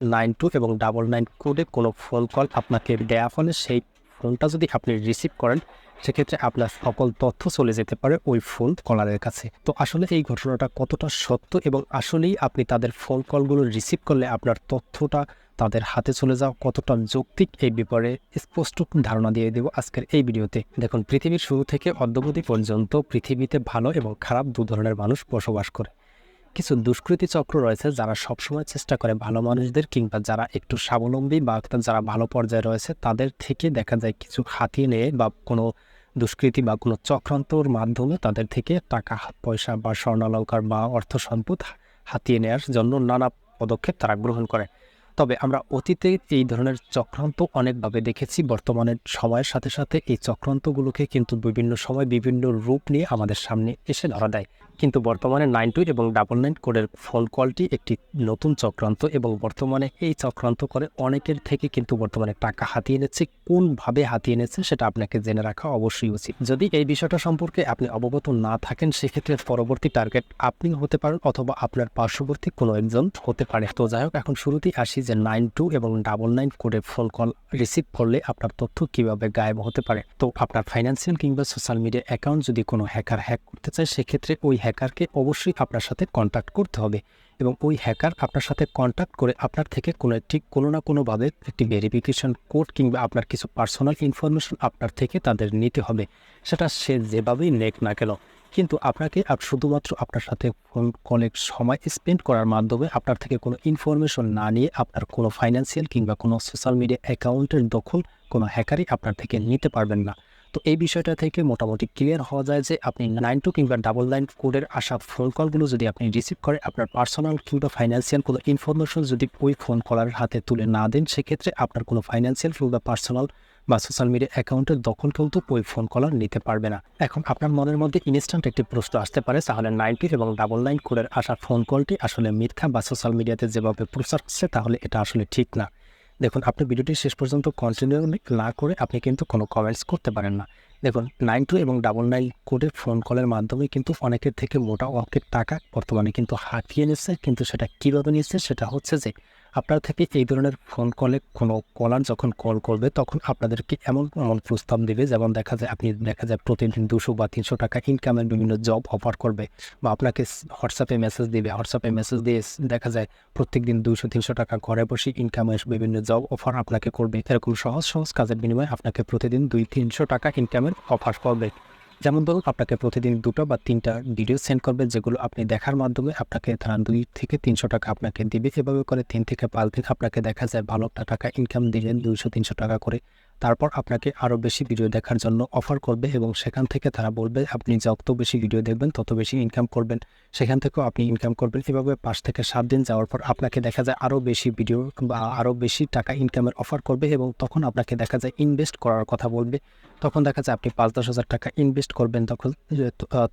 Nine two এবং double nine কোডে কোনো ফোন কল আপনাকে দেয়া ফলে সেই ফোনটা যদি আপনি রিসিভ করেন, সেক্ষেত্রে আপনার সকল তথ্য চলে যেতে পারে ওই ফোন কলারের কাছে। তো আসলে এই ঘটনাটা কতটা সত্য এবং আসলেই আপনি তাদের ফোন কলগুলো রিসিভ করলে আপনার তথ্যটা তাদের হাতে চলে যাওয়া কতটা যৌক্তিক এই ব্যাপারে স্পষ্ট ধারণা দিয়ে দেব আজকের এই ভিডিওতে। দেখুন, পৃথিবীর শুরু থেকে অদ্যবধি পর্যন্ত পৃথিবীতে ভালো এবং খারাপ দু ধরনের মানুষ বসবাস করে। কিছু দুষ্কৃতী চক্র রয়েছে যারা সবসময় চেষ্টা করে ভালো মানুষদের কিংবা যারা একটু স্বাবলম্বী বা যারা ভালো পর্যায়ে রয়েছে, তাদের থেকে দেখা যায় কিছু হাতিয়ে নিয়ে বা কোনো দুষ্কৃতি বা কোনো চক্রান্তর মাধ্যমে তাদের থেকে টাকা, পয়সা বা স্বর্ণালঙ্কার বা অর্থ সম্পদ হাতিয়ে নেওয়ার জন্য নানা পদক্ষেপ তারা গ্রহণ করে। তবে আমরা অতীতে এই ধরনের চক্রান্ত অনেকভাবে দেখেছি, বর্তমানের সময়ের সাথে সাথে এই চক্রান্তগুলোকে কিন্তু বিভিন্ন সময় বিভিন্ন রূপ নিয়ে আমাদের সামনে এসে ধরা দেয়। কিন্তু বর্তমানে নাইন টু এবং ডাবল নাইন কোডের ফোন কলটি একটি নতুন চক্রান্ত এবং বর্তমানে এই চক্রান্ত করে অনেকের থেকে কিন্তু বর্তমানে টাকা হাতিয়ে নিচ্ছে। কোনভাবে হাতিয়ে নিচ্ছে সেটা আপনাকে জেনে রাখা অবশ্যই উচিত। যদি এই বিষয়টা সম্পর্কে আপনি অবগত না থাকেন, সেক্ষেত্রে পরবর্তী টার্গেট আপনি হতে পারেন অথবা আপনার পার্শ্ববর্তী কোনো একজন হতে পারে। তো যাই হোক, এখন শুরুতেই আসি যে নাইন টু এবং ডাবল নাইন কোডে ফোন কল রিসিভ করলে আপনার তথ্য কীভাবে গায়েব হতে পারে? তো আপনার ফাইন্যান্সিয়াল কিংবা সোশ্যাল মিডিয়া অ্যাকাউন্ট যদি কোনো হ্যাকার হ্যাক করতে চায়, সেক্ষেত্রে ওই হ্যাকারকে অবশ্যই আপনার সাথে কন্ট্যাক্ট করতে হবে এবং ওই হ্যাকার আপনার সাথে কন্ট্যাক্ট করে আপনার থেকে কোনো একটি, কোনো না কোনোভাবে একটি ভেরিফিকেশন কোড কিংবা আপনার কিছু পার্সোনাল ইনফরমেশন আপনার থেকে তাদের নিতে হবে। সেটা সে যেভাবেই নেক না কেন, কিন্তু আপনাকে আপ- শুধুমাত্র আপনার সাথে ফোন সময় স্পেন্ড করার মাধ্যমে আপনার থেকে কোনো ইনফরমেশন না নিয়ে আপনার কোনো ফাইন্যান্সিয়াল কিংবা কোনো সোশ্যাল মিডিয়া অ্যাকাউন্টের দখল কোনো হ্যাকারই আপনার থেকে নিতে পারবেন না। তো এই বিষয়টা থেকে মোটামুটি ক্লিয়ার হওয়া যায় যে আপনি নাইন টু কিংবা ডাবল নাইন কোডের আসা ফোন কলগুলো যদি আপনি রিসিভ করেন আপনার পার্সোনাল কিংবা ফাইন্যান্সিয়াল কোনো ইনফরমেশন যদি ওই ফোন কলারের হাতে তুলে না দেন, সেক্ষেত্রে আপনার কোনো ফাইন্যান্সিয়াল কিংবা পার্সোনাল বা সোশ্যাল মিডিয়া অ্যাকাউন্টের দখল কিন্তু ওই ফোন কলার নিতে পারবে না। এখন আপনার মনের মধ্যে ইনস্ট্যান্ট একটি প্রশ্ন আসতে পারে, তাহলে নাইনটি এবং ডাবল নাইন কোডের আসা ফোন কলটি আসলে মিথ্যা বা সোশ্যাল মিডিয়াতে যেভাবে প্রচার হচ্ছে তাহলে এটা আসলে ঠিক না। দেখুন, আপনি ভিডিওটি শেষ পর্যন্ত কন্টিনিউ না করে আপনি কিন্তু কোনো কমেন্টস করতে পারেন না। দেখুন নাইন টু এবং ডাবল নাইন কোডে ফোন কলের মাধ্যমে কিন্তু অনেকের থেকে মোটা অঙ্কের টাকা বর্তমানে কিন্তু হাতিয়ে নিচ্ছে, কিন্তু সেটা কীভাবে নিচ্ছে সেটা হচ্ছে যে আপনার থেকে এই ধরনের ফোন কলে কোনো কলার যখন কল করবে, তখন আপনাদেরকে এমন এমন প্রস্তাব দেবে যেমন দেখা যায় আপনি দেখা যায় প্রতিদিন দুশো বা তিনশো টাকা ইনকামের বিভিন্ন জব অফার করবে বা আপনাকে হোয়াটসঅ্যাপে মেসেজ দেবে। হোয়াটসঅ্যাপে মেসেজ দিয়ে দেখা যায় প্রত্যেক দিন দুশো, তিনশো টাকা ঘরে বসে ইনকামের বিভিন্ন জব অফার আপনাকে করবে। এরকম সহজ সহজ কাজের বিনিময়ে আপনাকে প্রতিদিন দুই, তিনশো টাকা ইনকামের অফার করবে। যেমন ধরুন, আপনাকে প্রতিদিন দুটো বা তিনটা ভিডিও সেন্ড করবে, যেগুলো আপনি দেখার মাধ্যমে আপনাকে তারা দুই থেকে তিনশো টাকা আপনাকে দিবে। এভাবে করে তিন থেকে পাঁচ দিন আপনাকে দেখা যায় ভালো একটা টাকা ইনকাম দিলেন দুইশো, তিনশো টাকা করে। তারপর আপনাকে আরও বেশি ভিডিও দেখার জন্য অফার করবে এবং সেখান থেকে তারা বলবে, আপনি যত বেশি ভিডিও দেখবেন, তত বেশি ইনকাম করবেন। সেখান থেকেও আপনি ইনকাম করবেন। এভাবে পাঁচ থেকে সাত দিন যাওয়ার পর আপনাকে দেখা যায় আরও বেশি ভিডিও বা আরও বেশি টাকা ইনকামের অফার করবে এবং তখন আপনাকে দেখা যায় ইনভেস্ট করার কথা বলবে। তখন দেখা যায় আপনি পাঁচ দশ হাজার টাকা ইনভেস্ট করবেন তখন।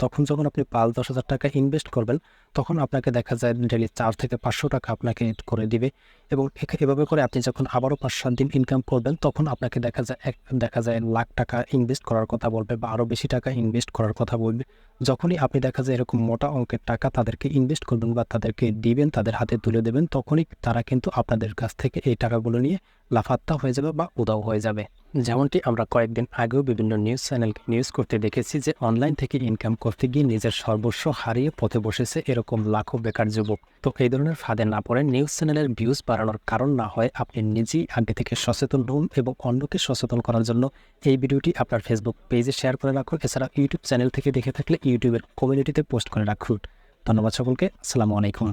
তখন যখন আপনি পাঁচ দশ হাজার টাকা ইনভেস্ট করবেন, তখন আপনাকে দেখা যায় ডেলি চার থেকে পাঁচশো টাকা আপনাকে করে দিবে। এবং এভাবে করে আপনি যখন আবারও পাঁচ সাত দিন ইনকাম করবেন, তখন আপনাকে দেখা যায়, এক, দেখা যায় লাখ টাকা ইনভেস্ট করার কথা বলবে বা আরও বেশি টাকা ইনভেস্ট করার কথা বলবে। যখনই আপনি দেখা যায় এরকম মোটা অঙ্কের টাকা তাদেরকে ইনভেস্ট করবেন বা তাদেরকে দিবেন, তাদের হাতে তুলে দেবেন, তখনই তারা কিন্তু আপনাদের কাছ থেকে এই টাকাগুলো নিয়ে লাফাত্তা হয়ে যাবে বা উদাও হয়ে যাবে। যেমনটি আমরা কয়েকদিন আগেও বিভিন্ন নিউজ চ্যানেলকে নিউজ করতে দেখেছি যে অনলাইন থেকে ইনকাম করতে গিয়ে নিজের সর্বস্ব হারিয়ে পথে বসেছে এরকম লাখো বেকার যুবক। তো এই ধরনের ফাঁদে না পড়ে নিউজ চ্যানেলের ভিউজ বাড়ানোর কারণ না হয় আপনি নিজেই আগে থেকে সচেতন হন এবং অন্যকে সচেতন করার জন্য এই ভিডিওটি আপনার ফেসবুক পেজে শেয়ার করে রাখুন। এছাড়া ইউটিউব চ্যানেল থেকে দেখে থাকলে ইউটিউবের কমিউনিটিতে পোস্ট করে রাখুন। ধন্যবাদ সকলকে। আসসালামু আলাইকুম।